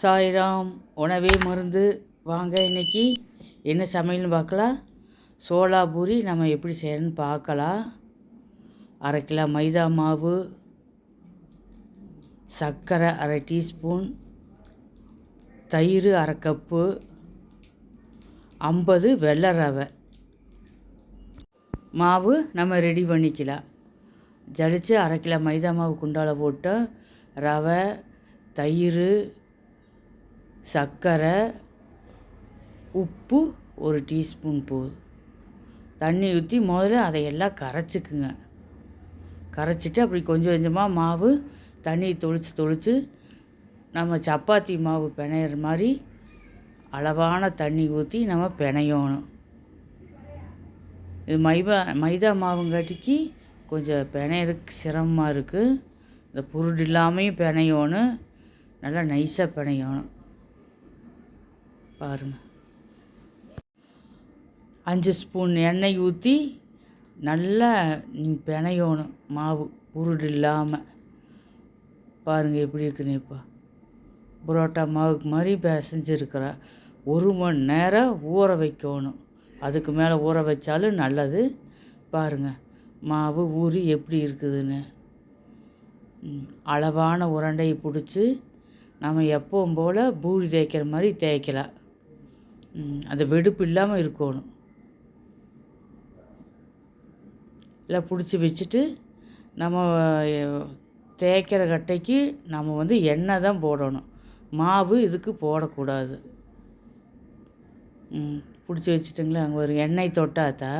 சாய்ராம் உணவே மருந்து. வாங்க இன்னைக்கு என்ன சமையல்னு பார்க்கலாம். சோளா பூரி நம்ம எப்படி செய்யணும்னு பார்க்கலாம். அரை கிலோ மைதா மாவு சர்க்கரை அரை டீஸ்பூன் தயிர் அரை கப்பு ஐம்பது வெள்ளை ரவை. மாவு நம்ம ரெடி பண்ணிக்கலாம். ஜலிச்சு அரை கிலோ மைதா மாவு குண்டால போட்டு ரவை தயிர் சர்க்கரை உப்பு ஒரு டீஸ்பூன் போதும். தண்ணி ஊற்றி முதல்ல அதையெல்லாம் கரைச்சிக்குங்க. கரைச்சிட்டு அப்படி கொஞ்சம் கொஞ்சமாக மாவு தண்ணி தொளிச்சு தொளிச்சு நம்ம சப்பாத்தி மாவு பிணையிற மாதிரி அளவான தண்ணி ஊற்றி நம்ம பிணையணும். இது மைதா மைதா மாவுங்காட்டிக்கு கொஞ்சம் பிணையறதுக்கு சிரமமாக இருக்குது இந்த புருடு இல்லாமையும் பிணையணும். நல்லா நைஸாக பிணையணும். பாருங்கள் அஞ்சு ஸ்பூன் எண்ணெய் ஊற்றி நல்லா நீ பிணையணும். மாவு உருடு இல்லாமல் பாருங்கள் எப்படி இருக்குன்னு இப்போ. புரோட்டா மாவுக்கு மாதிரி பிசைஞ்சிருக்கிறா. ஒரு மணி நேரம் ஊற வைக்கணும். அதுக்கு மேலே ஊற வச்சாலும் நல்லது. பாருங்கள் மாவு ஊறி எப்படி இருக்குதுன்னு. அளவான உருண்டையை பிடிச்சி நம்ம எப்பவும் போல் பூரி தேய்க்கிற மாதிரி தேய்க்கலாம். அந்த வெடுப்பு இல்லாமல் இருக்கணும். எல்லாம் பிடிச்சி வச்சுட்டு நம்ம தேய்க்கிற கட்டைக்கு நம்ம வந்து எண்ணெய் தான் போடணும். மாவு இதுக்கு போடக்கூடாது. பிடிச்சி வச்சுட்டுங்களா அங்கே ஒரு எண்ணெய் தொட்டாத்தா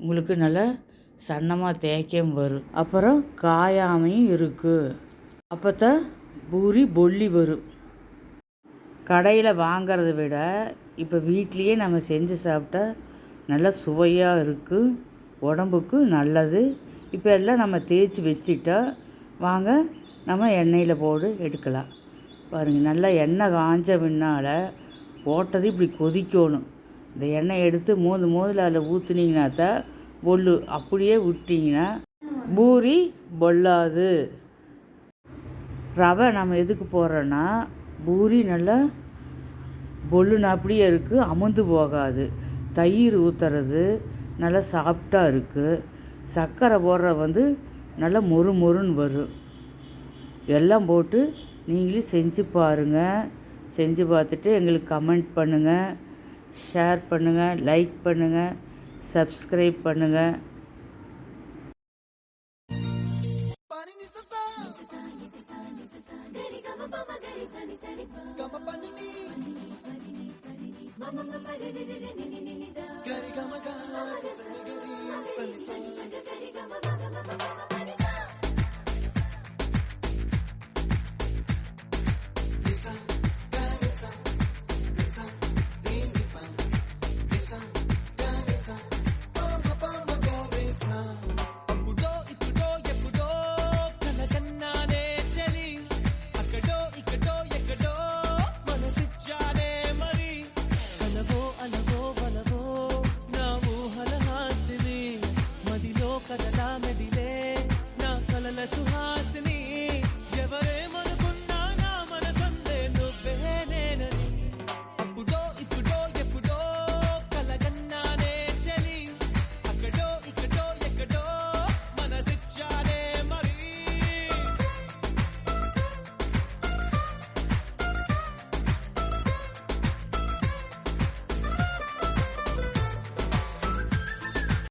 உங்களுக்கு நல்லா சன்னமாக தேய்க்கவும் வரும். அப்புறம் காயாமையும் இருக்குது அப்போ தான் பூரி பொல்லி வரும். கடையில் வாங்கிறத விட இப்போ வீட்லேயே நம்ம செஞ்சு சாப்பிட்டா நல்லா சுவையாக இருக்குது உடம்புக்கு நல்லது. இப்போ எல்லாம் நம்ம தேய்ச்சி வச்சுட்டா வாங்க நம்ம எண்ணெயில் போட்டு எடுக்கலாம். பாருங்கள் நல்லா எண்ணெய் காஞ்ச பின்னால் போட்டது இப்படி கொதிக்கணும். இந்த எண்ணெய் எடுத்து மோது மோதில் அதில் ஊற்றுனீங்கன்னா தான் பொல்லு. அப்படியே விட்டிங்கன்னா பூரி பொல்லாது. ரவை நம்ம எதுக்கு போடுறோன்னா பூரி நல்லா பொல்லுன்னு அப்படியே இருக்குது அமுந்து போகாது தயிர் ஊற்றுறது நல்லா சாஃப்டாக இருக்குது சர்க்கரை போடுற வந்து நல்லா மொறு மொறுன்னு வரும் எல்லாம் போட்டு நீங்களே செஞ்சு பாருங்கள் செஞ்சு பார்த்துட்டு எங்களுக்கு கமெண்ட் பண்ணுங்கள் ஷேர் பண்ணுங்கள் லைக் பண்ணுங்கள் சப்ஸ்கிரைப் பண்ணுங்கள் Gari gama Gari gama gari.